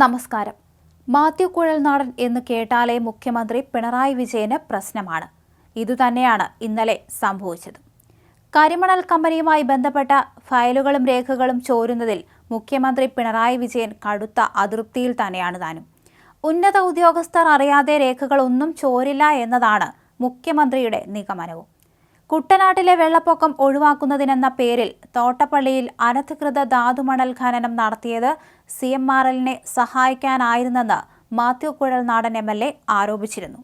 നമസ്കാരം. മാത്യു കുഴൽനാടൻ എന്ന് കേട്ടാലേ മുഖ്യമന്ത്രി പിണറായി വിജയന് പ്രശ്നമാണ്. ഇതുതന്നെയാണ് ഇന്നലെ സംഭവിച്ചത്. കരിമണൽ കമ്പനിയുമായി ബന്ധപ്പെട്ട ഫയലുകളും രേഖകളും ചോരുന്നതിൽ മുഖ്യമന്ത്രി പിണറായി വിജയൻ കടുത്ത അതൃപ്തിയിൽ തന്നെയാണ് താനും. ഉന്നത ഉദ്യോഗസ്ഥർ അറിയാതെ രേഖകളൊന്നും ചോരില്ല എന്നതാണ് മുഖ്യമന്ത്രിയുടെ നിഗമനവും. കുട്ടനാട്ടിലെ വെള്ളപ്പൊക്കം ഒഴിവാക്കുന്നതിനെന്ന പേരിൽ തോട്ടപ്പള്ളിയിൽ അനധികൃത ധാതുമണൽ ഖനനം നടത്തിയത് സി എം ആർ എല്ലിനെ സഹായിക്കാനായിരുന്നെന്ന് Mathew Kuzhalnadan M L A ആരോപിച്ചിരുന്നു.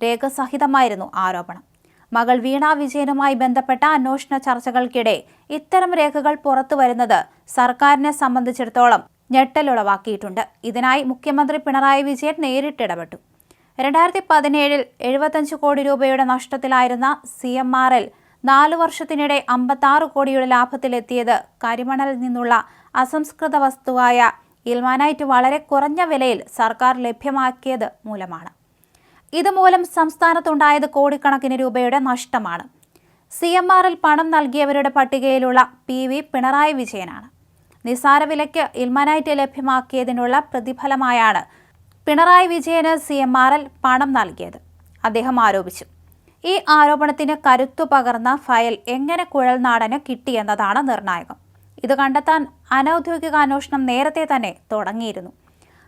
രേഖസഹിതമായിരുന്നു ആരോപണം. മകൾ വീണ വിജയനുമായി ബന്ധപ്പെട്ട അന്വേഷണ ചർച്ചകൾക്കിടെ ഇത്തരം രേഖകൾ പുറത്തു വരുന്നത് സർക്കാരിനെ സംബന്ധിച്ചിടത്തോളം ഞെട്ടലുളവാക്കിയിട്ടുണ്ട് ഇതിനായി മുഖ്യമന്ത്രി പിണറായി വിജയൻ നേരിട്ടിടപെട്ടു രണ്ടായിരത്തി പതിനേഴിൽ എഴുപത്തഞ്ച് കോടി രൂപയുടെ നഷ്ടത്തിലായിരുന്ന സി എം ആർ എൽ നാലു വർഷത്തിനിടെ അമ്പത്താറ് കോടിയുടെ ലാഭത്തിലെത്തിയത് കരിമണലിൽ നിന്നുള്ള അസംസ്കൃത വസ്തുവായ ഇൽമാനൈറ്റ് വളരെ കുറഞ്ഞ വിലയിൽ സർക്കാർ ലഭ്യമാക്കിയത് മൂലമാണ്. ഇതുമൂലം സംസ്ഥാനത്തുണ്ടായത് കോടിക്കണക്കിന് രൂപയുടെ നഷ്ടമാണ്. സി എം ആർ എൽ പണം നൽകിയവരുടെ പട്ടികയിലുള്ള പി വി പിണറായി വിജയനാണ്. നിസാര വിലയ്ക്ക് ഇൽമനൈറ്റ് ലഭ്യമാക്കിയതിനുള്ള പ്രതിഫലമായാണ് പിണറായി വിജയന് സി എം ആർ എൽ പണം നൽകിയത്. അദ്ദേഹം ആരോപിച്ചു. ഈ ആരോപണത്തിന് കരുത്തു പകർന്ന ഫയൽ എങ്ങനെ കുഴൽനാടന് കിട്ടിയെന്നതാണ് നിർണായകം. ഇത് കണ്ടെത്താൻ അനൌദ്യോഗിക അന്വേഷണം നേരത്തെ തന്നെ തുടങ്ങിയിരുന്നു.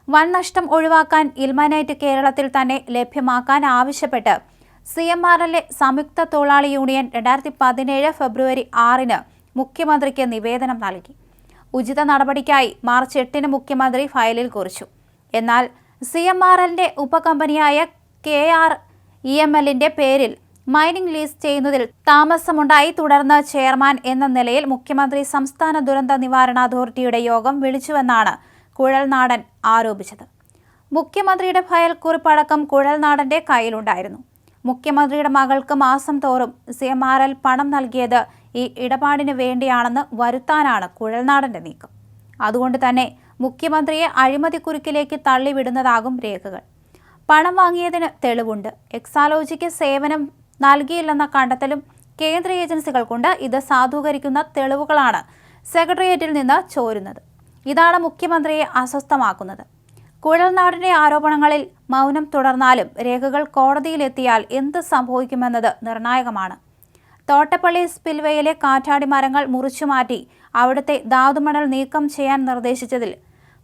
വൻ നഷ്ടം ഒഴിവാക്കാൻ ഇൽമനൈറ്റ് കേരളത്തിൽ തന്നെ ലഭ്യമാക്കാൻ ആവശ്യപ്പെട്ട് സി എം ആർ എല്ലെ സംയുക്ത തൊഴിലാളി യൂണിയൻ രണ്ടായിരത്തി പതിനേഴ് ഫെബ്രുവരി ആറിന് മുഖ്യമന്ത്രിക്ക് നിവേദനം നൽകി. ഉചിത നടപടിക്കായി മാർച്ച് എട്ടിന് മുഖ്യമന്ത്രി ഫയലിൽ കുറിച്ചു. എന്നാൽ സി എം ആർ എല്ലിന്റെ ഉപകമ്പനിയായ കെ ആർ ഇ എം എല്ലിന്റെ പേരിൽ മൈനിംഗ് ലീസ് ചെയ്യുന്നതിൽ താമസമുണ്ടായി. തുടർന്ന് ചെയർമാൻ എന്ന നിലയിൽ മുഖ്യമന്ത്രി സംസ്ഥാന ദുരന്ത നിവാരണ അതോറിറ്റിയുടെ യോഗം വിളിച്ചുവെന്നാണ് കുഴൽനാടൻ ആരോപിച്ചത്. മുഖ്യമന്ത്രിയുടെ ഫയൽ കുറിപ്പടക്കം കുഴൽനാടന്റെ കയ്യിലുണ്ടായിരുന്നു. മുഖ്യമന്ത്രിയുടെ മകൾക്ക് മാസം തോറും സി എം ആർ എൽ പണം നൽകിയത് ഈ ഇടപാടിന് വേണ്ടിയാണെന്ന് വരുത്താനാണ് കുഴൽനാടന്റെ നീക്കം. അതുകൊണ്ട് തന്നെ മുഖ്യമന്ത്രിയെ അഴിമതിക്കുരുക്കിലേക്ക് തള്ളിവിടുന്നതാകും രേഖകൾ. പണം വാങ്ങിയതിന് തെളിവുണ്ട്. എക്സാലോജിക്ക് സേവനം നൽകിയില്ലെന്ന കണ്ടെത്തലും കേന്ദ്ര ഏജൻസികൾക്കുണ്ട്. ഇത് സാധൂകരിക്കുന്ന തെളിവുകളാണ് സെക്രട്ടേറിയറ്റിൽ നിന്ന് ചോരുന്നത്. ഇതാണ് മുഖ്യമന്ത്രിയെ അസ്വസ്ഥമാക്കുന്നത്. കുഴൽനാടിന്റെ ആരോപണങ്ങളിൽ മൗനം തുടർന്നാലും രേഖകൾ കോടതിയിലെത്തിയാൽ എന്ത് സംഭവിക്കുമെന്നത് നിർണായകമാണ്. തോട്ടപ്പള്ളി സ്പിൽവേയിലെ കാറ്റാടി മരങ്ങൾ മുറിച്ചുമാറ്റി അവിടുത്തെ ധാതുമണൽ നീക്കം ചെയ്യാൻ നിർദ്ദേശിച്ചതിൽ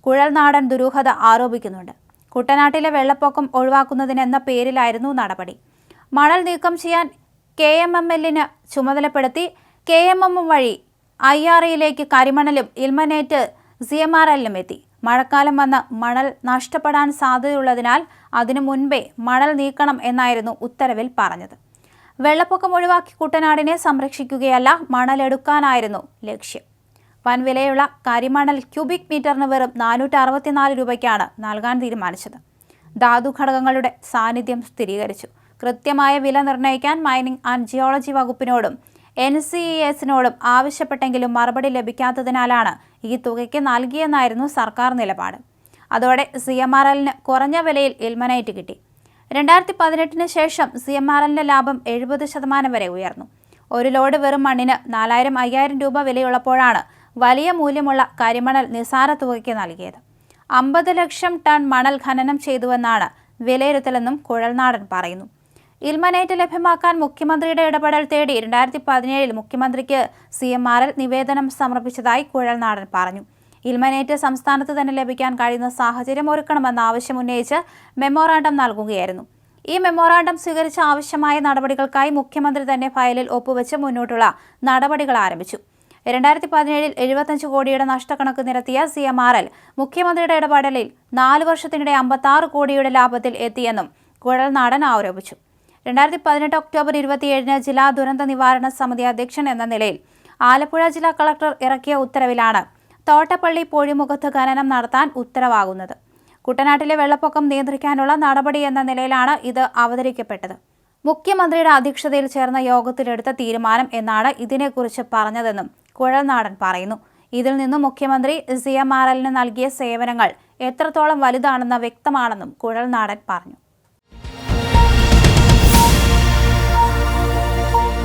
കുഴൽനാടൻ ദുരൂഹത ആരോപിക്കുന്നുണ്ട്. കുട്ടനാട്ടിലെ വെള്ളപ്പൊക്കം ഒഴിവാക്കുന്നതിനെന്ന പേരിലായിരുന്നു നടപടി. മണൽ നീക്കം ചെയ്യാൻ കെ എം എം എല്ലിന് ചുമതലപ്പെടുത്തി കെ എം എം വഴി ഐ ആർ ഇയിലേക്ക് കരിമണലും ഇൽമനേറ്റ് സി എം ആർ എല്ലിലും എത്തി. മഴക്കാലം വന്ന് മണൽ നഷ്ടപ്പെടാൻ സാധ്യതയുള്ളതിനാൽ അതിനു മുൻപേ മണൽ നീക്കണം എന്നായിരുന്നു ഉത്തരവിൽ പറഞ്ഞത്. വെള്ളപ്പൊക്കം ഒഴിവാക്കി കുട്ടനാടിനെ സംരക്ഷിക്കുകയല്ല മണലെടുക്കാനായിരുന്നു ലക്ഷ്യം. വൻ വിലയുള്ള കരിമണൽ ക്യൂബിക് മീറ്ററിന് വെറും നാനൂറ്റി അറുപത്തിനാല് രൂപയ്ക്കാണ് നൽകാൻ തീരുമാനിച്ചത്. ധാതു ഘടകങ്ങളുടെ സാന്നിധ്യം സ്ഥിരീകരിച്ചു. കൃത്യമായ വില നിർണയിക്കാൻ മൈനിങ് ആൻഡ് ജിയോളജി വകുപ്പിനോടും എൻ സി ഇ എസിനോടും ആവശ്യപ്പെട്ടെങ്കിലും മറുപടി ലഭിക്കാത്തതിനാലാണ് ഈ തുകയ്ക്ക് നൽകിയെന്നായിരുന്നു സർക്കാർ നിലപാട്. അതോടെ സി എം ആർ എല്ലിന് കുറഞ്ഞ വിലയിൽ ഇൽമനൈറ്റ് കിട്ടി. രണ്ടായിരത്തി പതിനെട്ടിന് ശേഷം സി എം ആർ എല്ലിന്റെ ലാഭം എഴുപത് ശതമാനം വരെ ഉയർന്നു. ഒരു ലോഡ് വെറും മണ്ണിന് നാലായിരം അയ്യായിരം രൂപ വിലയുള്ളപ്പോഴാണ് വലിയ മൂല്യമുള്ള കരിമണൽ നിസാര തുകയ്ക്ക് നൽകിയത്. അമ്പത് ലക്ഷം ടൺ മണൽ ഖനനം ചെയ്തുവെന്നാണ് വിലയിരുത്തലെന്നും കുഴൽനാടൻ പറയുന്നു. ഇൽമനേറ്റ് ലഭ്യമാക്കാൻ മുഖ്യമന്ത്രിയുടെ ഇടപെടൽ തേടി രണ്ടായിരത്തി പതിനേഴിൽ മുഖ്യമന്ത്രിക്ക് സി എം ആർ എൽ നിവേദനം സമർപ്പിച്ചതായി കുഴൽനാടൻ പറഞ്ഞു. ഇൽമനേറ്റ് സംസ്ഥാനത്ത് തന്നെ ലഭിക്കാൻ കഴിയുന്ന സാഹചര്യം ഒരുക്കണമെന്ന ആവശ്യം ഉന്നയിച്ച് മെമ്മോറാണ്ടം നൽകുകയായിരുന്നു. ഈ മെമ്മോറാണ്ടം സ്വീകരിച്ച ആവശ്യമായ നടപടികൾക്കായി മുഖ്യമന്ത്രി തന്നെ ഫയലിൽ ഒപ്പുവെച്ച് മുന്നോട്ടുള്ള നടപടികൾ ആരംഭിച്ചു. രണ്ടായിരത്തി പതിനേഴിൽ എഴുപത്തഞ്ച് കോടിയുടെ നഷ്ടക്കണക്ക് നിരത്തിയ സി എം ആർ എൽ മുഖ്യമന്ത്രിയുടെ ഇടപെടലിൽ നാല് വർഷത്തിനിടെ അമ്പത്താറ് കോടിയുടെ ലാഭത്തിൽ എത്തിയെന്നും കുഴൽനാടൻ ആരോപിച്ചു. രണ്ടായിരത്തി പതിനെട്ട് ഒക്ടോബർ ഇരുപത്തിയേഴിന് ജില്ലാ ദുരന്ത നിവാരണ സമിതി അധ്യക്ഷൻ എന്ന നിലയിൽ ആലപ്പുഴ ജില്ലാ കളക്ടർ ഇറക്കിയ ഉത്തരവിലാണ് തോട്ടപ്പള്ളി പൊഴിമുഖത്ത് ഖനനം നടത്താൻ ഉത്തരവാകുന്നത്. കുട്ടനാട്ടിലെ വെള്ളപ്പൊക്കം നിയന്ത്രിക്കാനുള്ള നടപടി എന്ന നിലയിലാണ് ഇത് അവതരിക്കപ്പെട്ടത്. മുഖ്യമന്ത്രിയുടെ അധ്യക്ഷതയിൽ ചേർന്ന യോഗത്തിലെടുത്ത തീരുമാനം എന്നാണ് ഇതിനെക്കുറിച്ച് പറഞ്ഞതെന്നും കുഴൽനാടൻ പറയുന്നു. ഇതിൽ നിന്നും മുഖ്യമന്ത്രി സി എം ആർ എല്ലിന് നൽകിയ സേവനങ്ങൾ എത്രത്തോളം വലുതാണെന്ന് വ്യക്തമാണെന്നും കുഴൽനാടൻ പറഞ്ഞു.